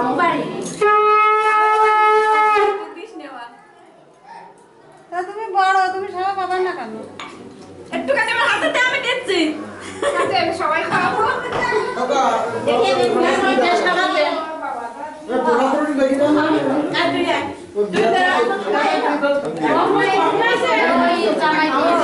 mobile তুমি বড় তুমি সবাই পাবার না কেন একটু কাছে আমার হাতে দে আমি দিচ্ছি কাছে আমি সবাই খাব বাবা দেখি আমি ঘুরে ঘুরে দেশ খাবাতে এ পোড়া পোড়ি লাগি না আর তুই তুই তো ওই জামাই দিয়ে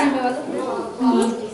看没有